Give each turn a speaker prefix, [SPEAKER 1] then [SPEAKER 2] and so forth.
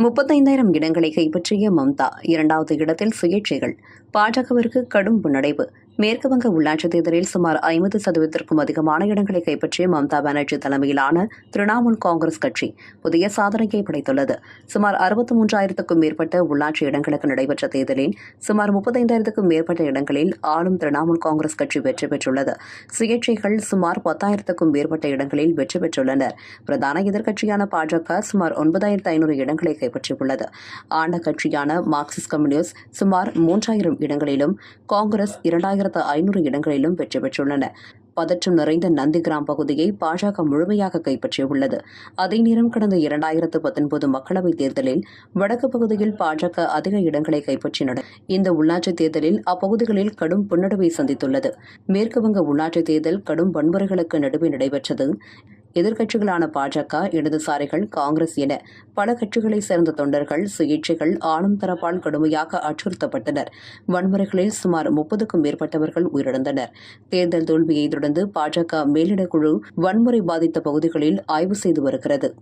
[SPEAKER 1] முப்பத்தைந்தாயிரம் இடங்களை கைப்பற்றிய மம்தா இரண்டாவது இடத்தில் சுயேட்சைகள். பாஜகவிற்கு கடும் முன்னடைவு. மேற்குவங்க உள்ளாட்சி தேர்தலில் சுமார் ஐம்பது சதவீதத்திற்கும் அதிகமான இடங்களை கைப்பற்றிய மம்தா பானர்ஜி தலைமையிலான திரிணாமுல் காங்கிரஸ் கட்சி புதிய சாதனையை படைத்துள்ளது. சுமார் அறுபத்தி மூன்றாயிரத்துக்கும் மேற்பட்ட உள்ளாட்சி இடங்களுக்கு நடைபெற்ற தேர்தலில் சுமார் முப்பத்தைந்தாயிரத்துக்கும் மேற்பட்ட இடங்களில் ஆளும் திரிணாமுல் காங்கிரஸ் கட்சி வெற்றி பெற்றுள்ளது. சுயேட்சைகள் சுமார் பத்தாயிரத்துக்கும் மேற்பட்ட இடங்களில் வெற்றி பெற்றுள்ளனர். பிரதான எதிர்க்கட்சியான பாஜக சுமார் ஒன்பதாயிரத்து ஐநூறு இடங்களை கைப்பற்றியுள்ளது. ஆண்ட கட்சியான மார்க்சிஸ்ட் கம்யூனிஸ்ட் சுமார் மூன்றாயிரம் இடங்களிலும் காங்கிரஸ் இரண்டாயிரத்து ஐநூறு இடங்களிலும் வெற்றி பெற்றுள்ளன. பதற்றம் நிறைந்த நந்திகிராம் பகுதியை பாஜக முழுமையாக கைப்பற்றியுள்ளது. அதே நேரம் கடந்த இரண்டாயிரத்து பத்தொன்பது மக்களவைத் தேர்தலில் வடக்கு பகுதியில் பாஜக அதிக இடங்களை கைப்பற்றினர் இந்த உள்ளாட்சித் தேர்தலில் அப்பகுதிகளில் கடும் பின்னடைவை சந்தித்துள்ளது. மேற்குவங்க உள்ளாட்சித் தேர்தல் கடும் வன்முறைகளுக்கு நடுவே நடைபெற்றது. எதிர்க்கட்சிகளான பாஜக இடதுசாரிகள் காங்கிரஸ் என பல கட்சிகளைச் சேர்ந்த தொண்டர்கள் சுயேட்சைகள் ஆளும் தரப்பால் கடுமையாக அச்சுறுத்தப்பட்டனர். வன்முறைகளில் சுமார் முப்பதுக்கும் மேற்பட்டவர்கள் உயிரிழந்தனர். தேர்தல் தோல்வியை தொடர்ந்து பாஜக மேலிடக்குழு வன்முறை பாதித்த பகுதிகளில் ஆய்வு செய்து வருகிறது.